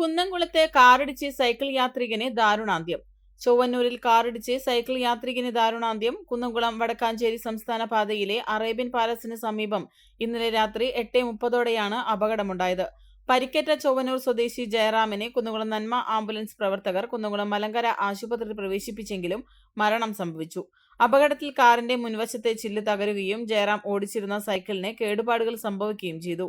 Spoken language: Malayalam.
കുന്നംകുളത്തെ കാറിടിച്ച് സൈക്കിൾ യാത്രികന് ദാരുണാന്ത്യം. ചൊവ്വന്നൂരിൽ കാറിടിച്ച് സൈക്കിൾ യാത്രികന് ദാരുണാന്ത്യം. കുന്നംകുളം വടക്കാഞ്ചേരി സംസ്ഥാന പാതയിലെ അറേബ്യൻ പാലസിന് സമീപം ഇന്നലെ രാത്രി എട്ട് മുപ്പതോടെയാണ് അപകടമുണ്ടായത്. പരിക്കേറ്റ ചൊവ്വന്നൂർ സ്വദേശി ജയറാമിനെ കുന്നംകുളം നന്മ ആംബുലൻസ് പ്രവർത്തകർ കുന്നംകുളം മലങ്കര ആശുപത്രിയിൽ പ്രവേശിപ്പിച്ചെങ്കിലും മരണം സംഭവിച്ചു. അപകടത്തിൽ കാറിന്റെ മുൻവശത്തെ ചില്ല് തകരുകയും ജയറാം ഓടിച്ചിരുന്ന സൈക്കിളിന് കേടുപാടുകൾ സംഭവിക്കുകയും ചെയ്തു.